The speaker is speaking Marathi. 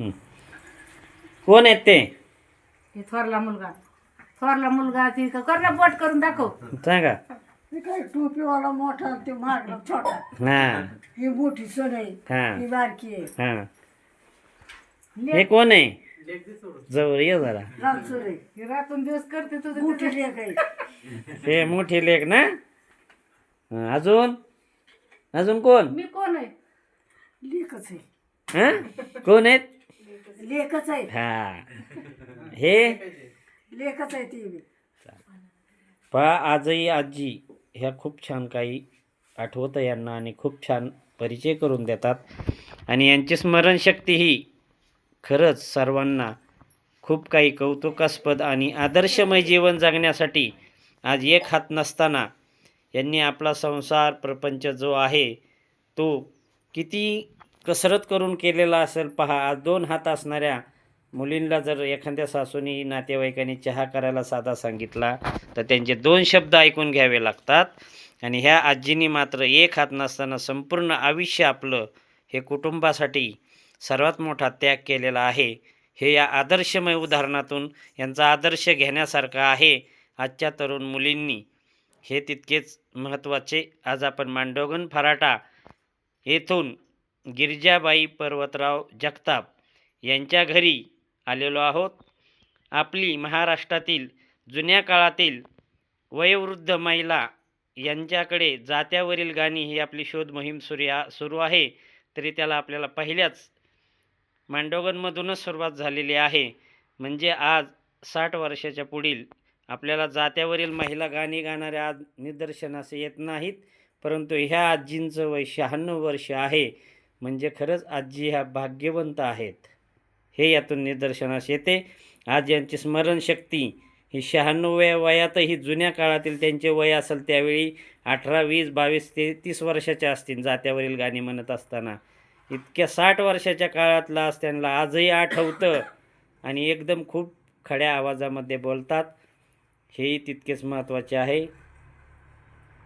हं. कोण आहेत ते? हे थोरला मुलगा. थोरला मुलगा ती का कर ना बोट करून दाखव. सांगा हे काय टोपीवाला मोठा ते मागला छोटा? हां. ही मोठी सण आहे. हां. ही बारकी आहे. हां. हे कोण आहे? जवळ ये जरा. लालसर आहे. हे रातून दिवस करते तुझं मोठी लेक आहे. हे मोठी लेख ना? हं, अजून? अजून कोण? मी कोण आहे? लेकच आहे. हां? कोण आहेत? लेकच आहे. हा. हे? लेकच आहे ती. पहा आजही आजी ह्या खूप छान काही आठवतं यांना आणि खूप छान परिचय करून देतात. आणि यांची स्मरणशक्ती ही खरंच सर्वांना खूप काही कौतुकास्पद आणि आदर्शमय जीवन जगण्यासाठी आज एक हात नसताना यांनी आपला संसार प्रपंच जो आहे तो किती कसरत करून केलेला असेल पहा आज दोन हात असणाऱ्या मुलींना जर एखाद्या सासूनी नातेवाईकांनी चहा करायला साधा सांगितला तर त्यांचे दोन शब्द ऐकून घ्यावे लागतात. आणि ह्या आजींनी मात्र एक हात नसताना संपूर्ण आयुष्य आपलं हे कुटुंबासाठी सर्वात मोठा त्याग केलेला आहे. हे या आदर्शमय उदाहरणातून यांचा आदर्श घेण्यासारखा आहे आजच्या तरुण मुलींनी. हे तितकेच महत्त्वाचे. आज आपण मांडोगन फराटा येथून गिरजाबाई पर्वतराव जगताप यांच्या घरी आलेलो आहोत. आपली महाराष्ट्रातील जुन्या काळातील वयोवृद्ध महिला यांच्याकडे जात्यावरील गाणी ही आपली शोध मोहीम सुरू सुरू आहे. तरी त्याला आपल्याला पहिल्याच मांडोगनमधूनच सुरुवात झालेली आहे. म्हणजे आज साठ वर्षाच्या पुढील आपल्याला जात्यावरील महिला गाणी गाणाऱ्या आज निदर्शनास येत नाहीत. परंतु ह्या आजींचं वय शहाण्णव वर्ष आहे. म्हणजे खरंच आजी ह्या भाग्यवंत आहेत. हे यातून निदर्शनास येते. आज यांची स्मरणशक्ती ही शहाण्णव्या वयातही जुन्या काळातील त्यांचे वय असेल त्यावेळी अठरा वीस बावीस ते तीस वर्षाच्या असतील जात्यावरील गाणी म्हणत असताना. इतक्या साठ वर्षाच्या काळातला आज त्यांना आजही आठवतं आणि एकदम खूप खड्या आवाजामध्ये बोलतात. हेही तितकेच महत्त्वाचे आहे.